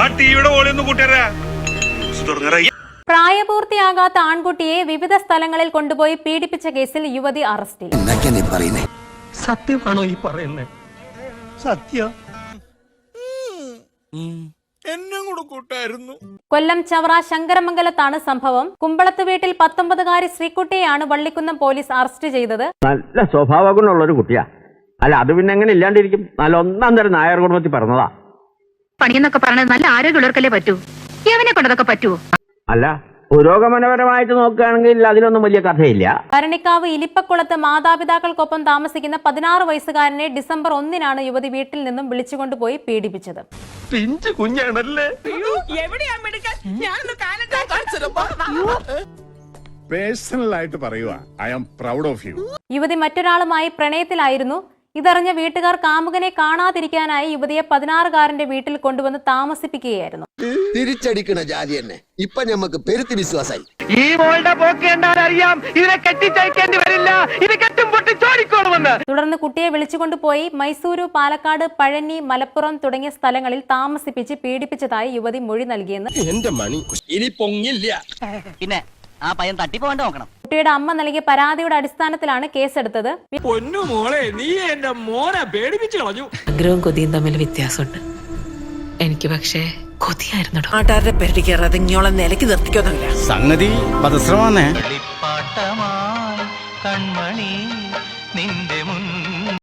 ആ ടിവിയുടെ കൂട്ടിയരാ. പ്രായപൂർത്തിയാകാത്ത ആൺകുട്ടിയെ വിവിധ സ്ഥലങ്ങളിൽ കൊണ്ടുപോയി പീഡിപ്പിച്ച കേസിൽ യുവതി അറസ്റ്റിൽ. എന്നൊക്കെ നീ പറയുന്നേ? സത്യമാണോ ഈ പറയുന്നത് സത്യം. കൊല്ലം ചവറ ശങ്കരമംഗലത്താണ് സംഭവം. കുമ്പളത്ത് വീട്ടിൽ പത്തൊമ്പതുകാരി ശ്രീകുട്ടിയെയാണ് വള്ളിക്കുന്നം പോലീസ് അറസ്റ്റ് ചെയ്തത്. നല്ല സ്വഭാവ ഗുണമുള്ള ഒരു കുട്ടിയാ. അല്ല അത് പിന്നെ എങ്ങനെ ഇല്ലാണ്ടിരിക്കും? നല്ല ഒന്നാം തരം നായർ കുടുംബത്തിൽ പറഞ്ഞതാ. പണിയെന്നൊക്കെ പറഞ്ഞത് നല്ല ആരോഗ്യമുള്ളവർക്കല്ലേ പറ്റൂ? എവനെ കൊണ്ടതൊക്കെ പറ്റുമോ അല്ല പുരോഗമനപരമായിട്ട് നോക്കുകയാണെങ്കിൽ അതിലൊന്നും വലിയ കഥയില്ല. ഭരണിക്കാവ് ഇലിപ്പക്കുളത്ത് മാതാപിതാക്കൾക്കൊപ്പം താമസിക്കുന്ന പതിനാറ് വയസ്സുകാരനെ ഡിസംബർ ഒന്നിനാണ് യുവതി വീട്ടിൽ നിന്നും വിളിച്ചുകൊണ്ടുപോയി പീഡിപ്പിച്ചത്. പിഞ്ചു കുഞ്ഞാണല്ലേ? പേഴ്സണൽ ആയിട്ട് പറയുക I am proud of you. യുവതി മറ്റൊരാളുമായി പ്രണയത്തിലായിരുന്നു. ഇതറിഞ്ഞ വീട്ടുകാർ കാമുകനെ കാണാതിരിക്കാനായി യുവതിയെ പതിനാറുകാരന്റെ വീട്ടിൽ കൊണ്ടുവന്ന് താമസിപ്പിക്കുകയായിരുന്നു. തിരിച്ചടിക്കണ ജാതി തന്നെ ഇപ്പൊ ഞമ്മക്ക് പെരുത്തി വിശ്വാസായി. ഈ മോളുടെ അറിയാം ഇതിനെ കെട്ടിച്ചയക്കേണ്ടി വരില്ല. ഇത് കെട്ടും പൊട്ടി ചോടിക്കോളുമെന്ന് തുടർന്ന് കുട്ടിയെ വിളിച്ചുകൊണ്ടുപോയി മൈസൂരു പാലക്കാട് പഴനി മലപ്പുറം തുടങ്ങിയ സ്ഥലങ്ങളിൽ താമസിപ്പിച്ച് പീഡിപ്പിച്ചതായി യുവതി മൊഴി നൽകിയെന്ന്. എന്റെ മണി. ഇനി പൊങ്ങില്ല. പിന്നെ ആ പയ്യൻ തട്ടിപ്പോണ്ട് നോക്കണം. കുട്ടിയുടെ അമ്മ നൽകിയ പരാതിയുടെ അടിസ്ഥാനത്തിലാണ് കേസെടുത്തത്. പൊന്നു മോളെ നീ എന്റെ മോനെ പേടിപ്പിച്ചു കളഞ്ഞു. ആഗ്രഹവും കൊതിയും തമ്മിൽ വ്യത്യാസമുണ്ട്. എനിക്ക് പക്ഷേ കൊതിയായിരുന്നു നാട്ടുകാരുടെ പെരടി കയറാതെ ഇങ്ങോളം നിലയ്ക്ക് നിർത്തിക്കൊന്നുമില്ല. സംഗതി പദശ്രമാന്നേ കൺമണി